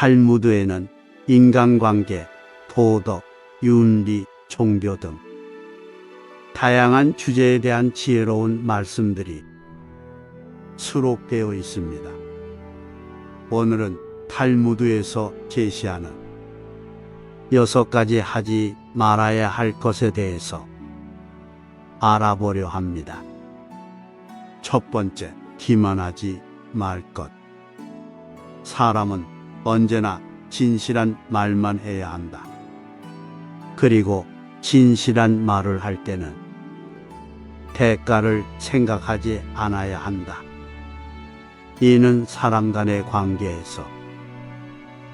탈무드에는 인간관계, 도덕, 윤리, 종교 등 다양한 주제에 대한 지혜로운 말씀들이 수록되어 있습니다. 오늘은 탈무드에서 제시하는 여섯 가지 하지 말아야 할 것에 대해서 알아보려 합니다. 첫 번째, 기만하지 말 것. 사람은 언제나 진실한 말만 해야 한다. 그리고 진실한 말을 할 때는 대가를 생각하지 않아야 한다. 이는 사람 간의 관계에서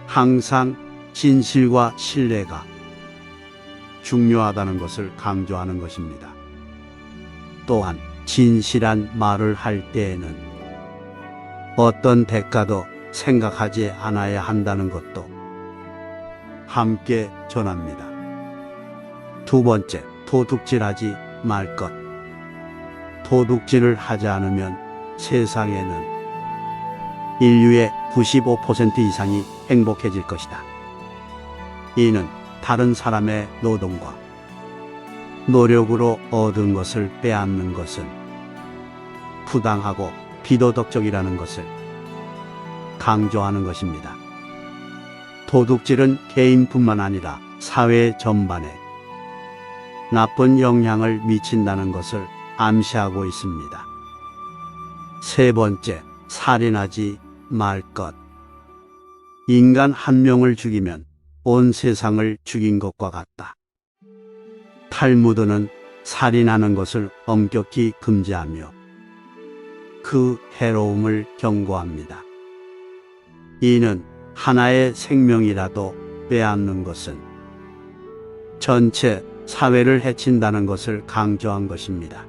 항상 진실과 신뢰가 중요하다는 것을 강조하는 것입니다. 또한 진실한 말을 할 때에는 어떤 대가도 생각하지 않아야 한다는 것도 함께 전합니다. 두 번째, 도둑질하지 말 것. 도둑질을 하지 않으면 세상에는 인류의 95% 이상이 행복해질 것이다. 이는 다른 사람의 노동과 노력으로 얻은 것을 빼앗는 것은 부당하고 비도덕적이라는 것을 강조하는 것입니다. 도둑질은 개인뿐만 아니라 사회 전반에 나쁜 영향을 미친다는 것을 암시하고 있습니다. 세 번째, 살인하지 말 것. 인간 한 명을 죽이면 온 세상을 죽인 것과 같다. 탈무드는 살인하는 것을 엄격히 금지하며 그 해로움을 경고합니다. 이는 하나의 생명이라도 빼앗는 것은 전체 사회를 해친다는 것을 강조한 것입니다.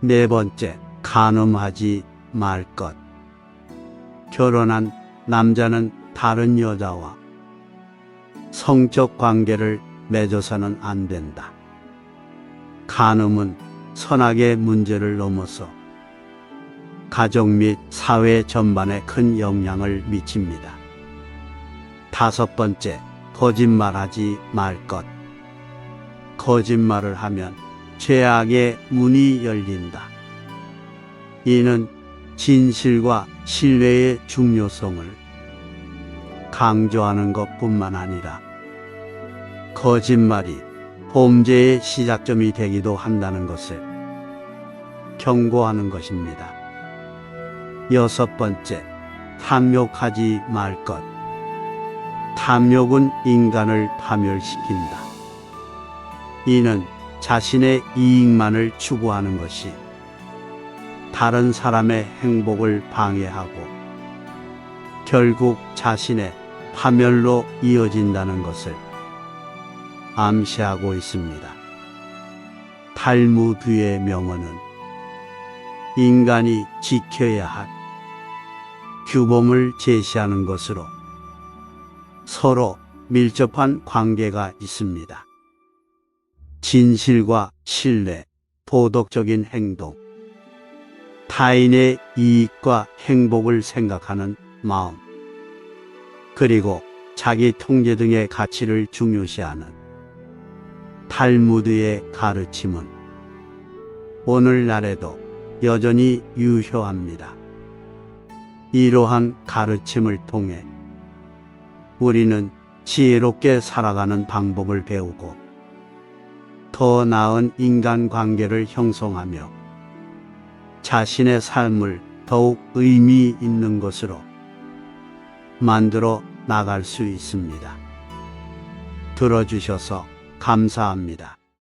네 번째, 간음하지 말 것. 결혼한 남자는 다른 여자와 성적 관계를 맺어서는 안 된다. 간음은 선악의 문제를 넘어서 가족 및 사회 전반에 큰 영향을 미칩니다. 다섯 번째, 거짓말하지 말 것. 거짓말을 하면 죄악의 문이 열린다. 이는 진실과 신뢰의 중요성을 강조하는 것 뿐만 아니라 거짓말이 범죄의 시작점이 되기도 한다는 것을 경고하는 것입니다. 여섯 번째, 탐욕하지 말 것. 탐욕은 인간을 파멸시킨다. 이는 자신의 이익만을 추구하는 것이 다른 사람의 행복을 방해하고 결국 자신의 파멸로 이어진다는 것을 암시하고 있습니다. 탈무드의 명언은 인간이 지켜야 할 규범을 제시하는 것으로 서로 밀접한 관계가 있습니다. 진실과 신뢰, 도덕적인 행동, 타인의 이익과 행복을 생각하는 마음, 그리고 자기 통제 등의 가치를 중요시하는 탈무드의 가르침은 오늘날에도 여전히 유효합니다. 이러한 가르침을 통해 우리는 지혜롭게 살아가는 방법을 배우고 더 나은 인간 관계를 형성하며 자신의 삶을 더욱 의미 있는 것으로 만들어 나갈 수 있습니다. 들어주셔서 감사합니다.